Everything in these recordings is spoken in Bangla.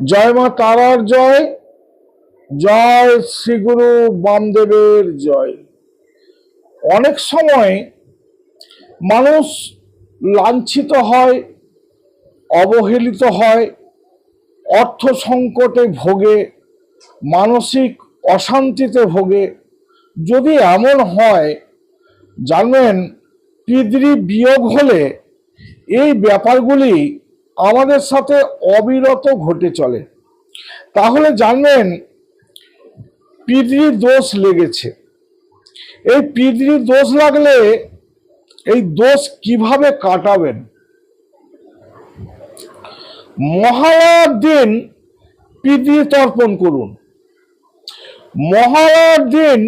জয় মা তারার জয় জয় শ্রীগুরু বামদেবের জয়। অনেক সময় মানুষ লাঞ্ছিত হয়, অবহেলিত হয়, অর্থ সংকটে ভোগে, মানসিক অশান্তিতে ভোগে। যদি এমন হয় জানবেন পিতৃ বিয়োগ হলে এই ব্যাপারগুলি আমাদের সাথে অবিরত ঘটে চলে। তাহলে জানবেন পিতৃ দোষ লেগেছে। এই পিতৃ দোষ লাগলে এই দোষ কীভাবে কাটাবেন? মহালয়ার দিন পিতৃ তর্পণ করুন। মহালয়ার দিন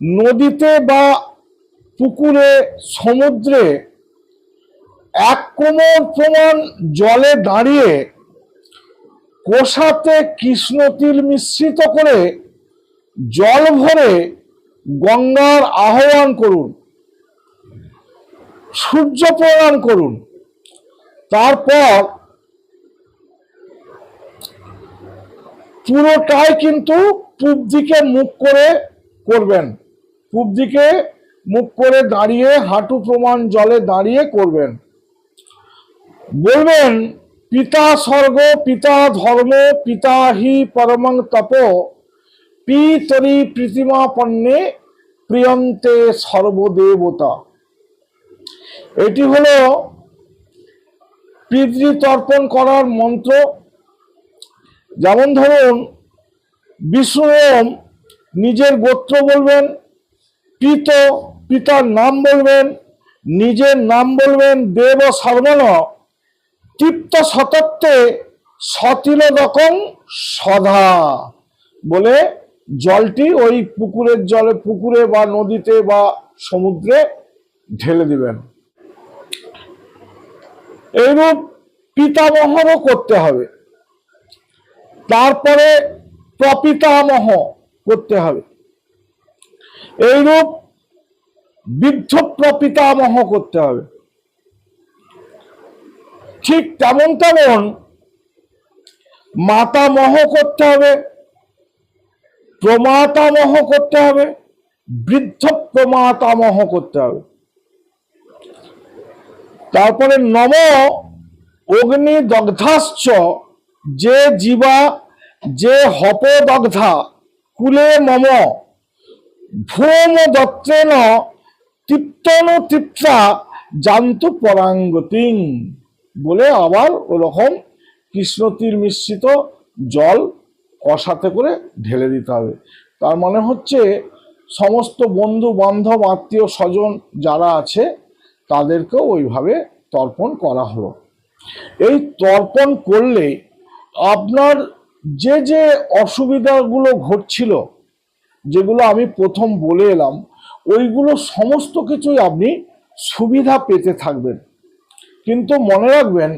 নদীতে বা পুকুরে, সমুদ্রে এক প্রমাণ জলে দাঁড়িয়ে কোষাতে কৃষ্ণ তিল মিশ্রিত করে জল ভরে গঙ্গার আহ্বান করুন, সূর্য প্রণাম করুন। তারপর পুরোটাই কিন্তু পূব দিকে মুখ করে করবেন। পূব দিকে মুখ করে দাঁড়িয়ে হাঁটু প্রমাণ জলে দাঁড়িয়ে করবেন। বলবেন, পিতা স্বর্গ, পিতা ধর্ম, পিতা হি পরমং তপ, পিতরি প্রীতিমা পণ্যে প্রিয়ন্তে সর্বদেবতা। এটি হলো পিতৃ তর্পণ করার মন্ত্র। যেমন ধরুন বিষ্ণুম নিজের গোত্র বলবেন, পিত পিতার নাম বলবেন, নিজের নাম বলবেন দেব সর্বন তৃপ্ত শতত্বে সতিল রকম সধা বলে জলটি ওই পুকুরের জলে, পুকুরে বা নদীতে বা সমুদ্রে ঢেলে দিবেন। এইরূপ পিতামহরও করতে হবে। তারপরে প্রপিতামহ করতে হবে। এইরূপ বৃদ্ধ প্রপিতামহ করতে হবে। ঠিক তেমন তেমন মাতামহ করতে হবে প্রমাতামহ করতে হবে, বৃদ্ধ প্রমাতামহ করতে হবে। তারপরে নম অগ্নি দগ্ধাশ্চ, যে জীবা, যে হপদগ্ধা কুলে মম ভূম দত্তেন, তৃপ্তনু তৃপ্তা, জান্তু পরাঙ্গতিং। বলে আবার ওরকম কৃষ্ণতীর মিশ্রিত জল কষাতে করে ঢেলে দিতে হবে। তার মানে হচ্ছে সমস্ত বন্ধু বান্ধব আত্মীয় স্বজন যারা আছে, তাদেরকেও ওইভাবে তর্পণ করা হলো। এই তর্পণ করলে আপনার যে যে অসুবিধাগুলো ঘটছিল, যেগুলো আমি প্রথম বলে এলাম, ওইগুলো সমস্ত কিছুই আপনি সুবিধা পেতে থাকবেন। কিন্তু মনে রাখবেন,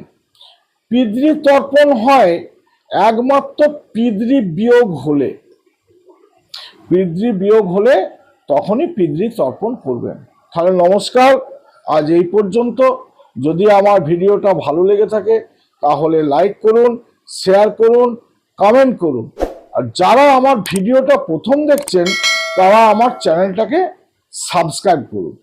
পিতৃ তর্পণ হয় একমাত্র পিতৃ বিয়োগ হলে। পিতৃ বিয়োগ হলে তখনই পিতৃ তর্পণ করবেন। তাহলে নমস্কার, আজ এই পর্যন্ত। যদি আমার ভিডিওটা ভালো লেগে থাকে, তাহলে লাইক করুন, শেয়ার করুন, কমেন্ট করুন। আর যারা আমার ভিডিওটা প্রথম দেখছেন, তারা আমার চ্যানেলটাকে সাবস্ক্রাইব করুন।